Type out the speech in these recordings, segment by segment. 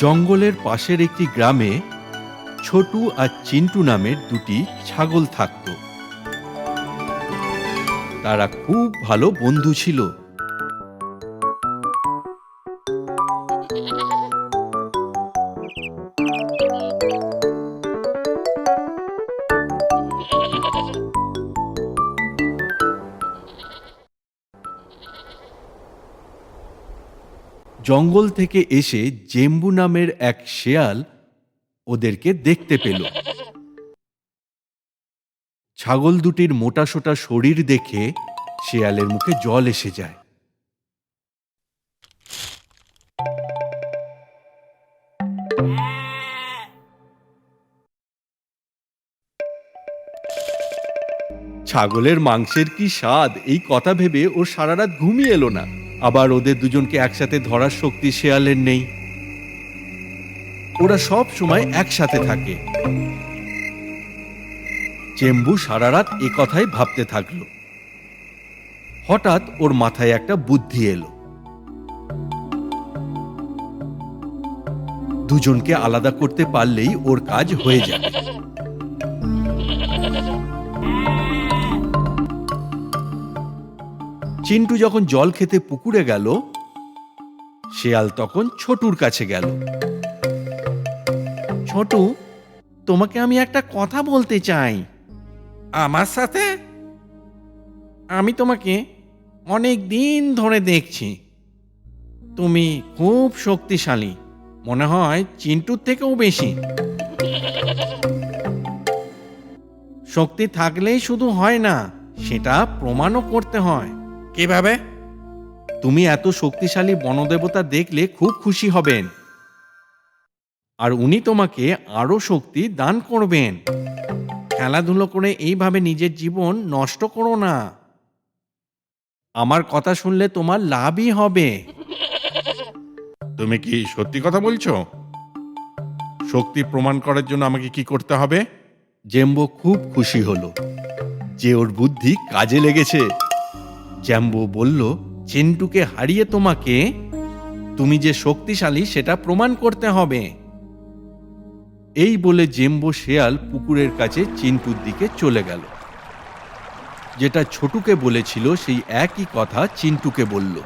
জঙ্গলের পাশের একটি গ্রামে ছোটু আর চিন্টু নামের দুটি ছাগল থাকত। তারা খুব ভালো বন্ধু ছিল। জঙ্গল থেকে এসে জেম্বু নামের এক শেয়াল ওদেরকে দেখতে পেল। ছাগল দুটির মোটাসোটা শরীর দেখে শেয়ালের মুখে জল এসে যায়। ছাগলের মাংসের কি স্বাদ? এই কথা ভেবে ওর সারা রাত ঘুমিয়ে এলো না। আবার ওদের দুজনকে একসাথে ধরার শক্তি শেয়ালের নেই। ওরা সব সময় একসাথে থাকে। চেম্বু সারা রাত এ কথাই ভাবতে থাকল। হঠাৎ ওর মাথায় একটা বুদ্ধি এলো। দুজনকে আলাদা করতে পারলেই ওর কাজ হয়ে যাবে চিন্টু যখন জল খেতে পুকুরে গেল শেয়াল তখন ছোটুর কাছে গেল। ছোটু তোমাকে আমি একটা কথা বলতে চাই। আমার সাথে? আমি তোমাকে অনেক দিন ধরে দেখছি। তুমি খুব শক্তিশালী। মনে হয় চিন্টুর থেকেও বেশি। শক্তি থাকলেই শুধু হয় না সেটা প্রমাণও করতে হয়। কীভাবে? তুমি এত শক্তিশালী বনদেবতা দেখলে খুব খুশি হবেন। আর উনি তোমাকে আরও শক্তি দান করবেন। খেলাধুলো করে এইভাবে নিজের জীবন নষ্ট করো না। আমার কথা শুনলে তোমার লাভই হবে। তুমি কি সত্যি কথা বলছো? শক্তি প্রমাণ করার জন্য আমাকে কি করতে হবে? জেম্বো খুব খুশি হলো। যে ওর বুদ্ধি কাজে লেগেছে। জ্যাম্বো বলল, চিন্টুকে হারিয়ে তোমাকে তুমি যে শক্তিশালী, সেটা প্রমাণ করতে হবে। এই বলে জেম্বো শেয়াল পুকুরের কাছে চিন্টুর দিকে চলে গেল। যেটা ছোটুকে বলেছিল, সেই একই কথা চিন্টুকে বলল।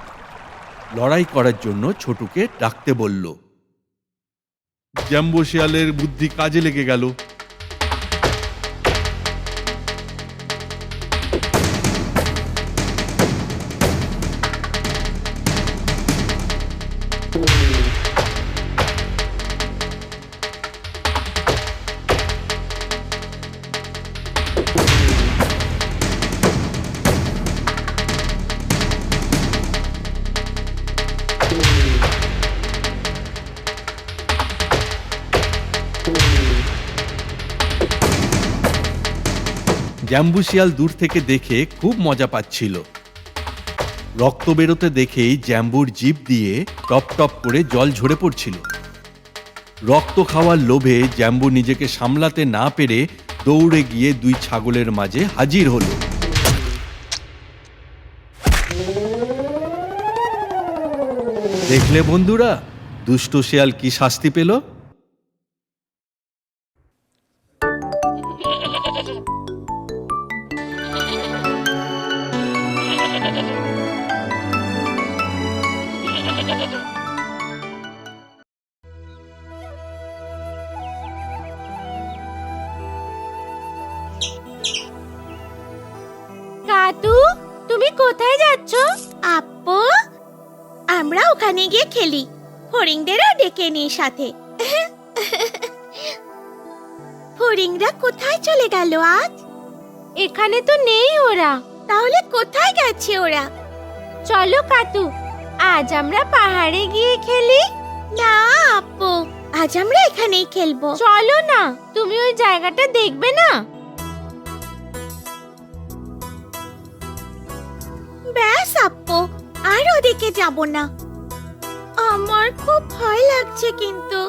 লড়াই করার জন্য ছোটুকে ডাকতে বলল। জ্যাম্বো শেয়ালের বুদ্ধি কাজে লেগে গেল। জ্যাম্বু শিয়াল দূর থেকে দেখে খুব মজা পাচ্ছিল। রক্ত বেরোতে দেখেই জ্যাম্বুর জিভ দিয়ে টপ টপ করে জল ঝরে পড়ছিল। রক্ত খাওয়ার লোভে জ্যাম্বু নিজেকে সামলাতে না পেরে দৌড়ে গিয়ে দুই ছাগলের মাঝে হাজির হলো। দেখলে বন্ধুরা, দুষ্ট শিয়াল কি শাস্তি পেল? কাতু তুমি কোথায় যাচ্ছ? আপু? আমরা ওখানে গিয়ে খেলি। ফড়িংদেরও ডেকে নিই সাথে। ফড়িংরা কোথায় চলে গেল আজ? এখানে তো নেই ওরা। তাহলে কোথায় গেছে ওরা? চলো কাতু আজ আমরা পাহাড়ে গিয়ে খেলি। না আপু আজ আমরা এখানেই খেলব। চলো না তুমি ওই জায়গাটা দেখবে না? ব্যাস আপু আর ওদিকে যাব না। আমার খুব ভয় লাগছে কিন্তু।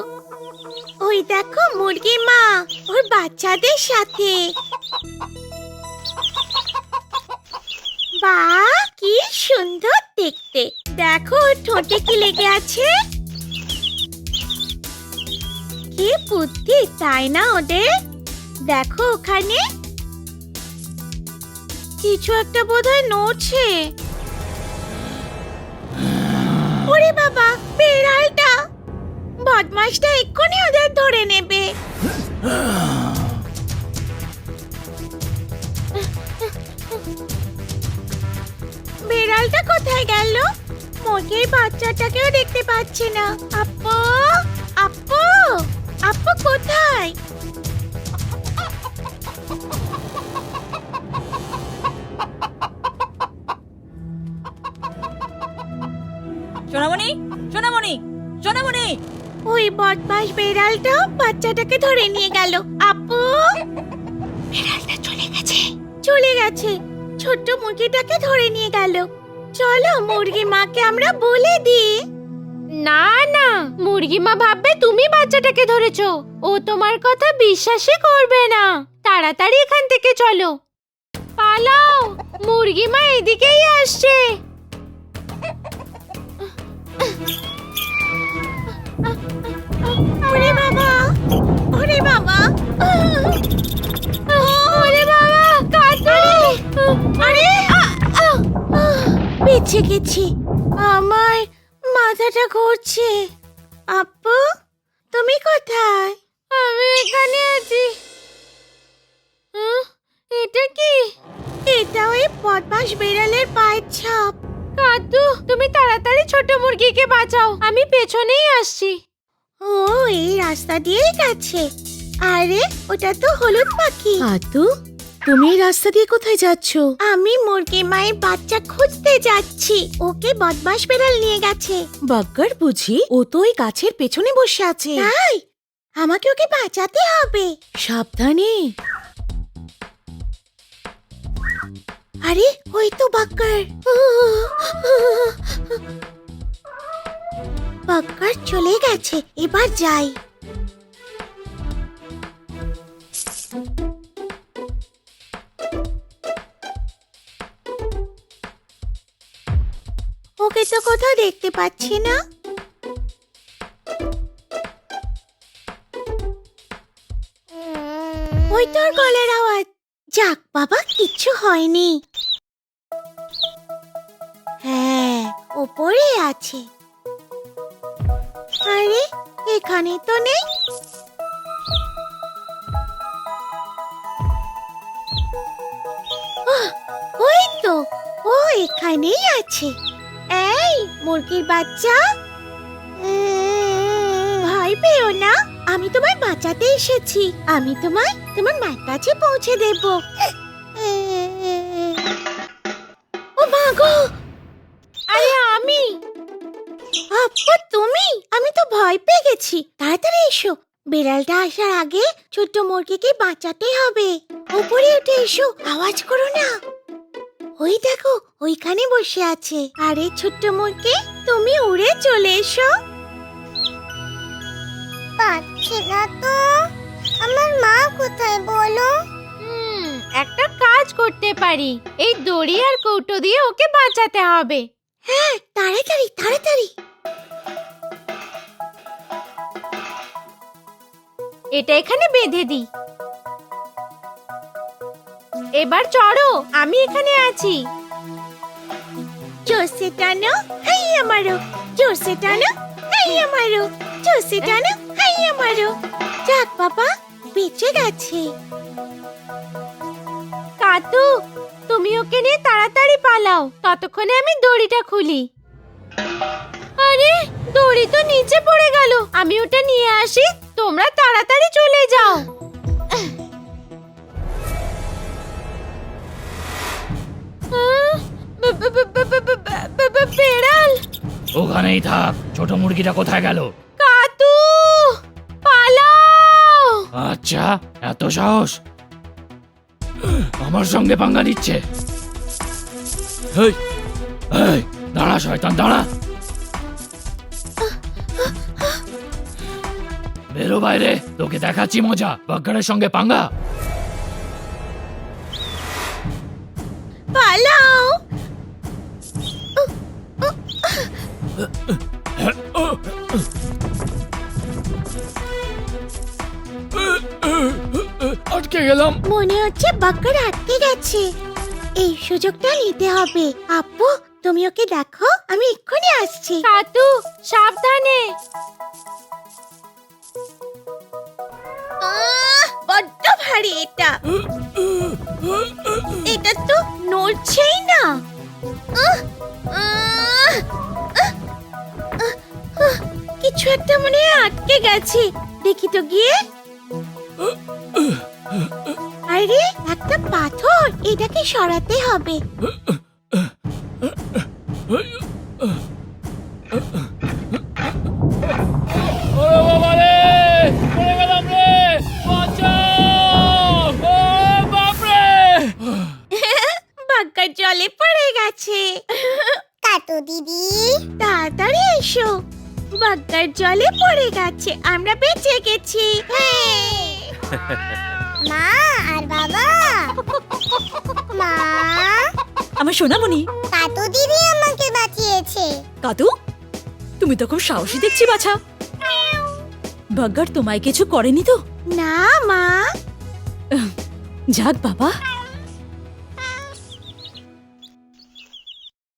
ওই দেখো মুরগি মা ওর বাচ্চাদের সাথে। বাহ কি সুন্দর দেখতে। দেখো ঠোঁটে কি লেগে আছে? কি বুদ্ধি, তাই না ওদের? দেখো ওখানে। কিছু একটা বোধহয় নড়ছে। ওরে বাবা, বিড়ালটা! বদমাসটা এক্ষুনি ওদের ধরে নেবে। কোথায় গেল? মুরগির বাচ্চাটাকেও দেখতে পাচ্ছি না। আপু আপু আপু কোথায়? সোনামণি সোনামণি সোনামণি। ওই বদমাস বিড়ালটা বাচ্চাটাকে ধরে নিয়ে গেল। আপু বিড়ালটা চলে গেছে। চলে গেছে। ছোট্ট মুরগিটাকে ধরে নিয়ে গেল। চলো মুরগি মাকে আমরা বলে দিই। না না মুরগি মা ভাববে তুমি বাচ্চাটাকে ধরেছো। ও তোমার কথা বিশ্বাসই করবে না। তাড়াতাড়ি এখান থেকে চলো। পালাও মুরগি মা এদিকেই আসছে। ওরে বাবা ওরে বাবা। ওরে বাবা কাটু আরে বেঁচে গেছি। আমার মাথাটা ঘুরছে। আপু, তুমি কোথায়? আমি এখানে আছি। এটা কি? এটা ওই বদমাস বিড়ালের পায়ের ছাপ। কাতু তুমি তাড়াতাড়ি ছোট মুরগিকে বাঁচাও। আমি পেছনেই আসছি। ও, এই রাস্তা দিয়েই গেছে। আরে, ওটা তো হলুদ পাখি। আতু তুমি এই রাস্তা দিয়ে কোথায় যাচ্ছ? আমি মুরগি মায়ের বাচ্চা খুঁজতে যাচ্ছি। ওকে বদমাস বেড়াল নিয়ে গেছে। বাগ্গার বুঝি ও তো ওই গাছের পেছনে বসে আছে। তাই? আমাকে ওকে বাঁচাতে হবে। সাবধানে। আরে ওই তো বাক্কার বাক্কার চলে গেছে। এবার যাই। দেখতে পাচ্ছি না। ওই তোর গলার আওয়াজ। যাক বাবা, কিচ্ছু হয়নি। হ্যাঁ ওপরে আছে। আরে, এখানে তো নেই। ওই তো, ও এখানেই আছে। মুরগির বাচ্চা? ভয় পেও না, আমি তোমায় বাঁচাতে এসেছি। আমি তোমায় তোমার মায়ের কাছে পৌঁছে দেব। ও মা গো! আরে আমি! আপু তুমি? আমি তো ভয় পেয়ে গেছি। তাড়াতাড়ি এসো। বিড়ালটা আসার আগে ছোট্ট মুরগিকে বাঁচাতে হবে। উপরে উঠে এসো, আওয়াজ করো না। ওই দেখো ওইখানে বসে আছে। আরে ছোট্ট মুরগি তুমি উড়ে চলে এসো। পাচ্ছি না তো। আমার মা কোথায় বলো? হুম একটা কাজ করতে পারি। এই দড়ি আর কৌটো দিয়ে ওকে বাঁচাতে হবে। হ্যাঁ তাড়াতাড়ি তাড়াতাড়ি। এটা এখানে বেঁধে দিই। এবার চড়ো আমি এখানে আছি। জোরসে টানো হাইয়া মারো জোরসে টানো হাইয়া মারো জোরসে টানো হাইয়া মারো যাক বাবা বেঁচে গেছে। কাতু তুমি ওকে নিয়ে তাড়াতাড়ি পালাও। ততক্ষণে আমি দড়িটা খুলি। আরে দড়ি তো নিচে পড়ে গেল। আমি ওটা নিয়ে আসি তোমরা তাড়াতাড়ি চলে যাও। বেড়াল। ওখানেই থাক ছোট মুরগিটা কোথায় গেল? কাতু পালাও। আচ্ছা এত সাহস? আমার সঙ্গে পাঙ্গা নিচ্ছে এই, দাঁড়া শয়তান দাঁড়া। বেরো বাইরে তোকে দেখাচ্ছি মজা বাগ্গারের সঙ্গে পাঙ্গা। আটকে গেলাম। মনে হচ্ছে বাক্কার আটকে গেছে। এই সুযোগটা নিতে হবে। আপু তুমি ওকে দেখো আমি এক্ষুনি আসছি। কাতু সাবধানে। আহ, বড্ড ভারী এটা। এটা তো নড়ছেই না। আহ, আহ, আহ, আহ, আহ, কিছু একটা মনে হয় আটকে গেছে। দেখি তো গিয়ে। আরে একটা পাথর এটাকে সরাতে হবে। ওরে বাবা রে! পড়ে গেলাম রে! বাঁচাও! ও বাপ রে বাগ্গার জলে পড়ে গেছে। কাটো দিদি। তাড়াতাড়ি এসো। বাগ্গার জলে পড়ে গেছে আমরা বেঁচে গেছি। মা আর বাবা। মা। আমার সোনামণি। কাতু দিদি আমাকে বাঁচিয়েছে। কাতু তুমি তো খুব সাহসী দেখছি বাছা। বাগ্গার তোমায় কিছু করেনি তো? না মা। যাক বাবা।